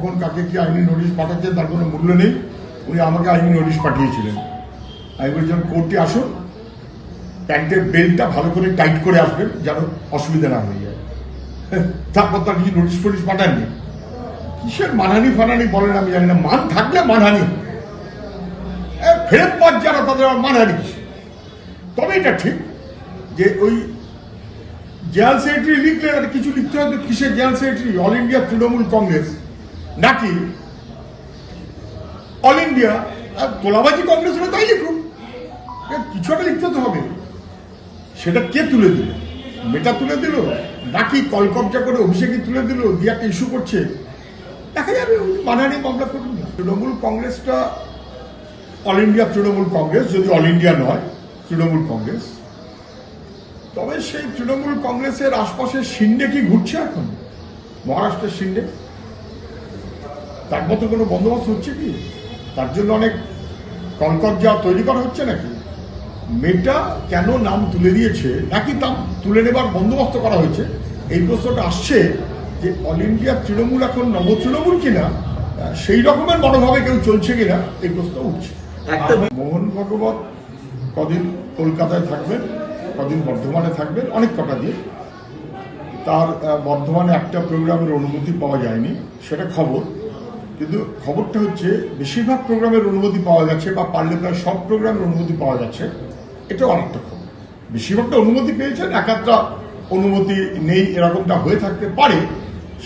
কখন কাকে কি আইনি নোটিশ পাঠাচ্ছেন তার কোনো মূল্য নেই। উনি আমাকে আইনি নোটিশ পাঠিয়েছিলেন। আমি বলছিলাম কোর্টে আসুন প্যান্টের বেল্টটা ভালো করে টাইট করে আসবেন, যেন অসুবিধা না হয়ে যায়। তারপর তার কিছু নোটিশ ফোটিশ পাঠাননি? কিসের মানহানি ফানানি বলেন আমি জানি না। মান থাকলে মানহানি। ফেরত পাত যারা তাদের আবার মানহানি তবে এটা ঠিক যে ওই জেনারেল সেক্রেটারি লিখলে আর কিছু লিখতে হয় কিসের general secretary? All India Trinamool Congress. নাকি অল ইন্ডিয়া আর তোলাবাজি কংগ্রেস হলে তাই লিখুন। কিছু একটা লিখতে তো হবে। সেটা কে তুলে দিল? মেটা তুলে দিল? নাকি কলকবজা করে অভিষেকই তুলে দিল? দিয়ে একটা ইস্যু করছে? দেখা যাবে মানহানি মামলা করুন না। তৃণমূল কংগ্রেসটা অল ইন্ডিয়া তৃণমূল কংগ্রেস, যদি অল ইন্ডিয়া নয়, তৃণমূল কংগ্রেস। তবে সেই তৃণমূল কংগ্রেসের আশপাশের শিন্ডে কি ঘুরছে এখন? মহারাষ্ট্রের শিন্ডে তার মতো কোনো বন্দোবস্ত হচ্ছে কি? তার জন্য অনেক কলকবজা তৈরি করা হচ্ছে নাকি? মেয়েটা কেন নাম তুলে দিয়েছে? নাকি নাম তুলে নেবার বন্দোবস্ত করা হয়েছে? এই প্রশ্নটা আসছে যে অল ইন্ডিয়া তৃণমূল এখন নব তৃণমূল কিনা? সেই রকমের বড়ভাবে কেউ চলছে কিনা? এই প্রশ্ন উঠছে। একটা মোহন ভগবত কদিন কলকাতায় থাকবেন কদিন বর্ধমানে থাকবেন অনেক কটা দিয়ে। তার বর্ধমানে একটা প্রোগ্রামের অনুমতি পাওয়া যায়নি সেটা খবর। কিন্তু খবরটা হচ্ছে বেশিরভাগ প্রোগ্রামের অনুমতি পাওয়া গেছে বা পারলে প্রায় সব প্রোগ্রামের অনুমতি পাওয়া গেছে এটা অনেকটা খবর। বেশিরভাগটা অনুমতি পেয়েছেন এক একটা অনুমতি নেই, এরকমটা হয়ে থাকতে পারে।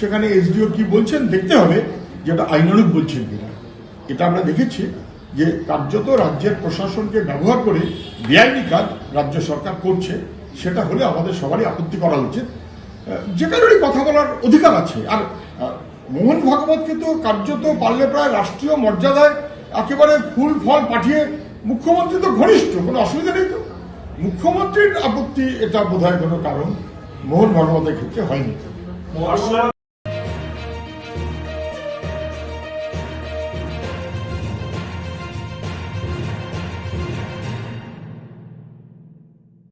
সেখানে এসডিও কি বলছেন দেখতে হবে যেটা আইনানুক বলছেন কিনা। এটা আমরা দেখেছি যে কার্যত রাজ্যের প্রশাসনকে ব্যবহার করে বেআইনি কাজ রাজ্য সরকার করছে। সেটা হলে আমাদের সবারই আপত্তি করা উচিত। যে কারণে কথা বলার অধিকার আছে। আর মোহন ভাগবতকে তো কার্যত পারলে প্রায় রাষ্ট্রীয় মর্যাদায় একেবারে ফুল ফল পাঠিয়ে মুখ্যমন্ত্রী তো ঘনিষ্ঠ, কোনো অসুবিধা নেই তো। মুখ্যমন্ত্রীর আপত্তি এটা বোধহয় কোনো কারণ মোহন ভাগবতের ক্ষেত্রে হয়নি।